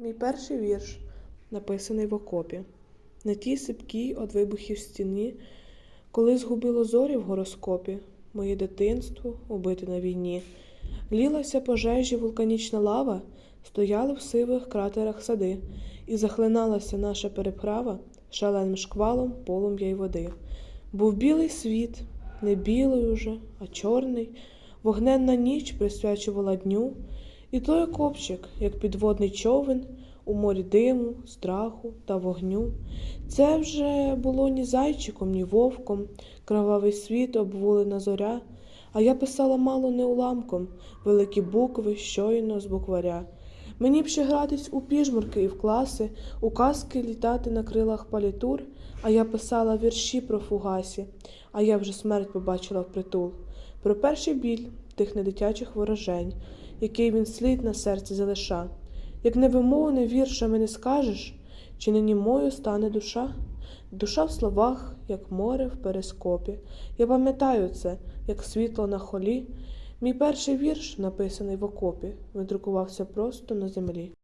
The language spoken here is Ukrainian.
Мій перший вірш, написаний в окопі. На тій сипкій од вибухів стіні, коли згубило зорі в гороскопі, моє дитинство убите на війні. Лілася пожежі вулканічна лава, стояли в сивих кратерах сади, і захлиналася наша переправа шаленим шквалом полум'я й води. Був білий світ, не білий уже, а чорний, вогненна ніч присвячувала дню, і той копчик, як підводний човен, у морі диму, страху та вогню. Це вже було ні зайчиком, ні вовком, кровавий світ обвулена зоря, а я писала мало не уламком, великі букви щойно з букваря. Мені б ще гратись у піжмурки і в класи, у казки літати на крилах палітур, а я писала вірші про фугасі, а я вже смерть побачила впритул. Про перший біль тих недитячих ворожень, який він слід на серці залиша. Як невимовне віршами не скажеш, чи не німою стане душа? Душа в словах, як море в перископі. Я пам'ятаю це, як світло на холі. Мій перший вірш, написаний в окопі, видрукувався просто на землі.